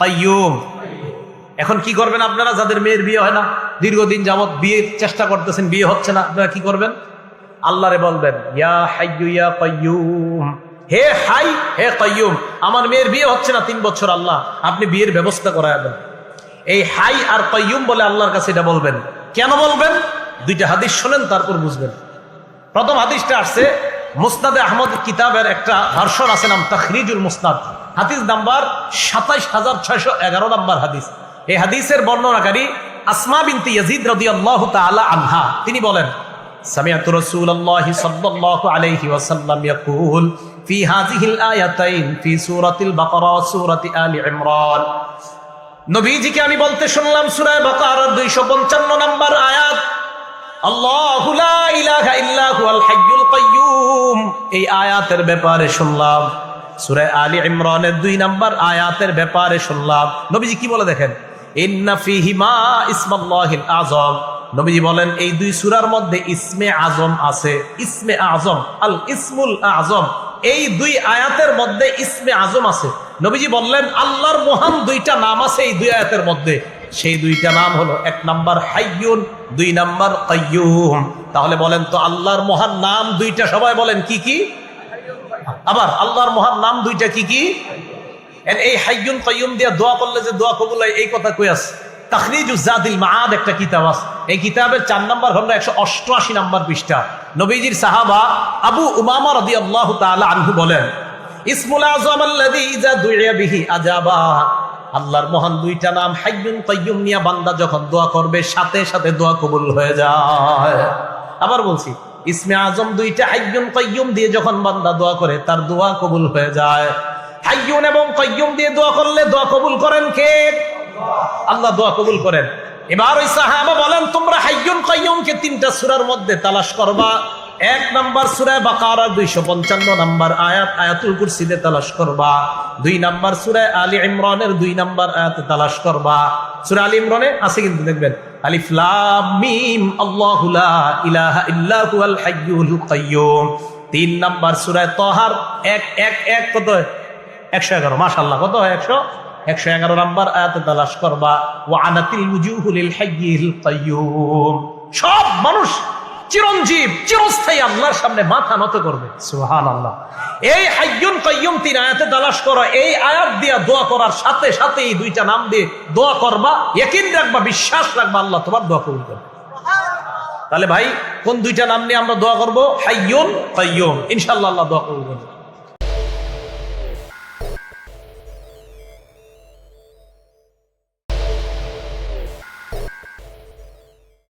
কাইয়ুম এখন কি করবেন আপনারা? যাদের মেয়ের বিয়ে হয় না, দীর্ঘদিন যাবৎ বিয়ের চেষ্টা করতেছেন, বিয়ে হচ্ছে না, আপনারা কি করবেন? আল্লাহরে বলবেন, ইয়া হাইয়ু ইয়া কাইয়ুম হে হাই, হে কাইয়ুম আমার মেয়ের বিয়ে হচ্ছে না তিন বছর, আল্লাহ, আপনি বিয়ের ব্যবস্থা করায় দেন। এই হাই আর কাইয়ুম বলে আল্লাহর কাছে এটা বলবেন। কেন বলবেন? দুইটা হাদিস শোনেন, তারপর বুঝবেন। প্রথম হাদিসটা আসছে মুস্তাদে আহমদ কিতাবের একটা ভার্সন আছে, নাম তখরিজুল মুস্তাদ হাদিস নাম্বার সাতাইশ হাজার ছয়শো এগারো নাম্বার হাদিস। এই হাদিসের বর্ণনাকারী আসমা বিনতি ইয়াজিদ রাদিয়াল্লাহু তালা আনহা, তিনি বলেন, সামিআতু রাসূলুল্লাহি সাল্লাল্লাহু আলাইহি ওয়াসাল্লাম ফি হাযিহিল আয়াতাইন, ফি সূরাতিল বাকারা ওয়া সূরাতি আমি বলতে শুনলাম সূরা বাকারার 255 নম্বর আয়াত, আল্লাহু লা ইলাহা ইল্লা হুয়াল হাইয়্যুল কাইয়্যুম। এই আয়াতের ব্যাপারে শুনলাম সূরা আলী ইমরানের দুই নাম্বার আয়াতের ব্যাপারে শুনলাম। নবীজি কি বলে দেখেন? আযম নবীজি বলেন, এই দুই সূরার মধ্যে ইসমে আজম আছে। ইসমে আজম, আল ইসমুল আজম। এই দুই আয়াতের মধ্যে ইসমে আজম আছে। নবীজি বললেন, আল্লাহর মহান দুইটা নাম আছে এই দুই আয়াতের মধ্যে। সেই দুইটা নাম হলো এক নাম্বার হাইয়ুন, দুই নাম্বার তাহলে বলেন তো, আল্লাহর মহান নাম দুইটা সবাই বলেন, কি কি? আবার আল্লাহর মহান নাম দুইটা কি কি? এই হাইয়ুন কাইয়ুম দিয়ে দোয়া করলে যে দোয়া কবুল হয়, এই কথা কই আছে? তাখরিজুজাদিল মাআদ একটা কিতাব আছে। এই কিতাবের চার নাম্বার হলো একশো অষ্টআশি নাম্বার পৃষ্ঠা। নবীজির সাহাবা আবু উমামা রাদিয়াল্লাহু তাআলা আনহু বলেন, ইসমুল আযম আল্লাযী ইযা দুইয়া বিহি আজাবা আল্লাহর মহান দুইটা নাম হাইয়ুন কাইয়ুম নিয়া বান্দা যখন দোয়া করবে, সাথে সাথে দোয়া কবুল হয়ে যায়। আবার বলছি ইসমে আজম দুইটা হাইয়ুন কয়ুম দিয়ে যখন বান্দা দোয়া করে, তার দোয়া কবুল হয়ে যায়। হাইয়ুন এবং কয়ুম দিয়ে দোয়া করলে দোয়া কবুল করেন কে? আল্লাহ। দোয়া কবুল করেন। এবার ওই সাহাবা বলেন, তোমরা হাইয়ুন কয়ুমকে তিনটা সুরার মধ্যে তালাশ করবা। এক নাম্বার সূরা বাকারা 255 নাম্বার আয়াত, আয়াতুল কুরসিতে তালাশ করবা। দুই নাম্বার সূরা আলী ইমরানের দুই নাম্বার আয়াতে তালাশ করবা। সূরা আলী ইমরানে আছে কিন্তু দেখবেন তিন নাম্বার সূরা তাহার, এক এক এক, কত? একশো এগারো কত? একশো একশো এগারো করবা। সব মানুষ চিরঞ্জীব চিরস্থায়ী আল্লাহর সামনে মাথা নত করবে। সুহান আল্লাহ এই হাইয়ুন কয়ুম তিন আয়াতে দালাস করো এই আয়াত দিয়া দোয়া করার সাথে সাথে এই দুইটা নাম দিয়ে দোয়া করবা একিন রাখবা বিশ্বাস রাখবা আল্লাহ তোমার দোয়া কবুল করবে। তাহলে ভাই কোন দুইটা নাম নিয়ে আমরা দোয়া করব? হাইয়ুন কয়ুম ইনশাল্লাহ আল্লাহ দোয়া কবুল করবে।